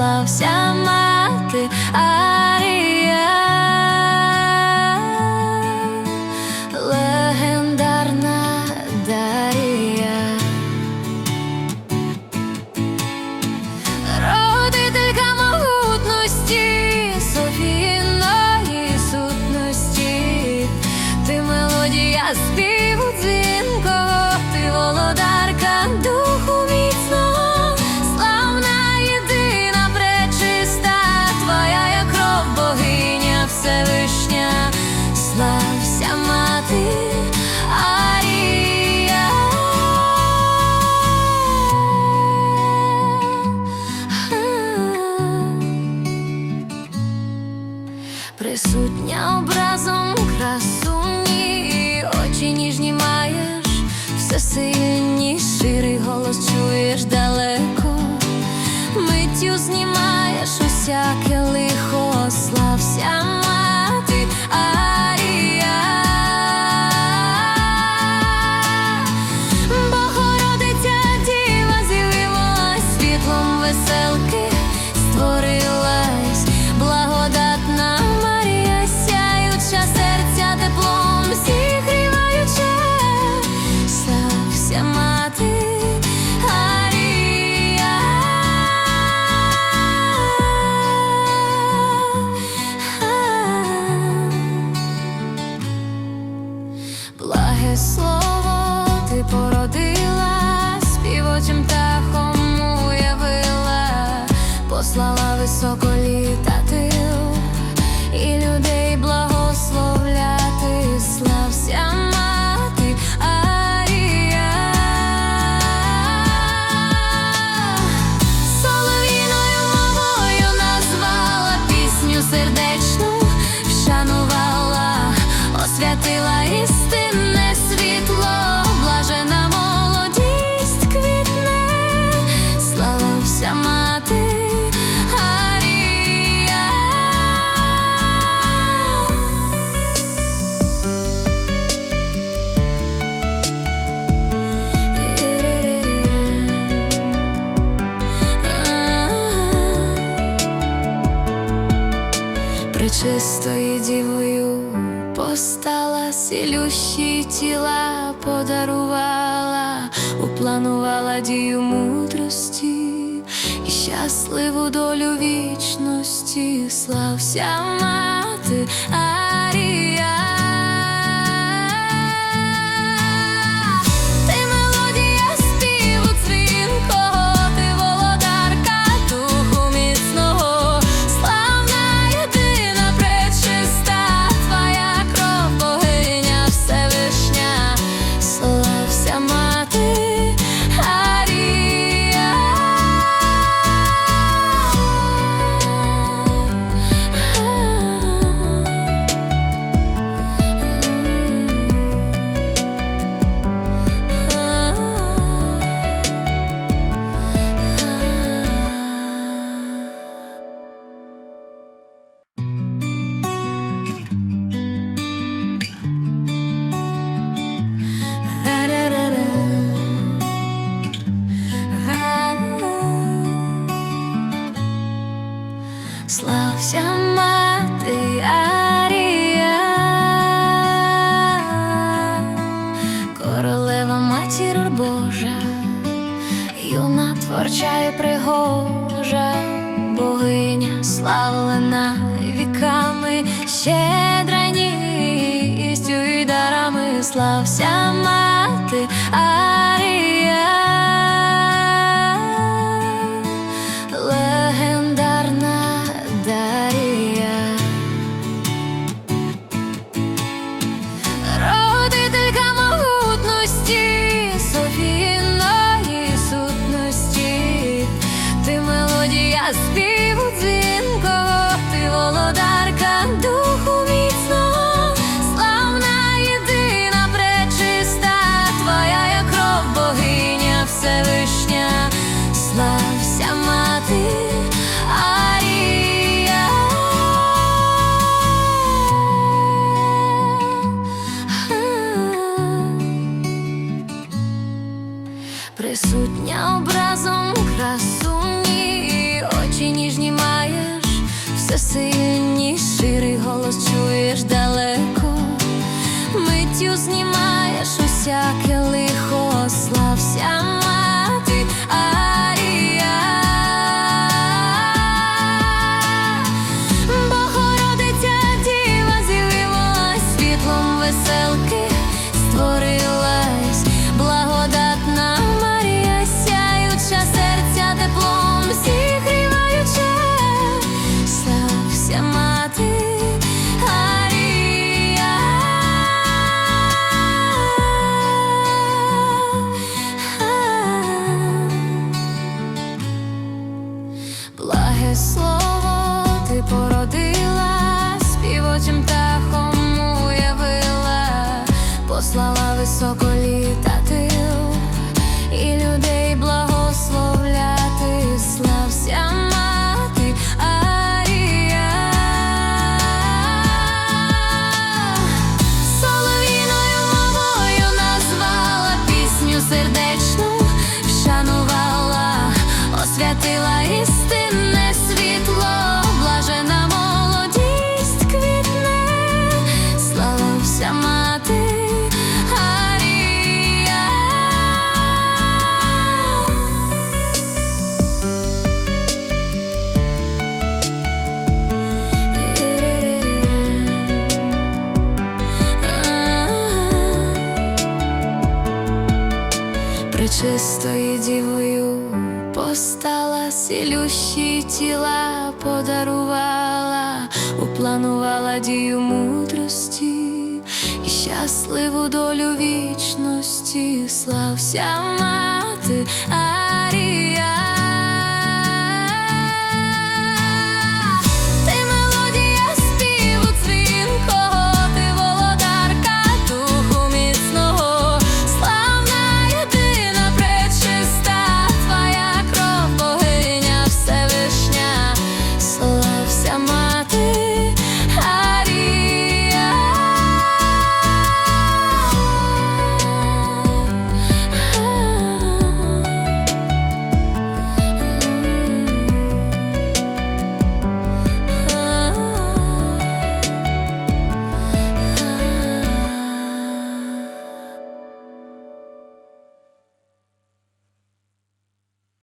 послався мати. а Смертю знімаєш усяке лихо, слався. слава високо літати, і людей. причистою дівою постала сілющі тіла, подарувала, упланувала дію мудрості і щасливу долю вічності, слався мати. щедрой низью и даром и слався. всяке лихо слався. Пречистою дівою постала сілющі тіла, подарувала, упланувала дію мудрості і щасливу долю вічності, слався мати. Арі.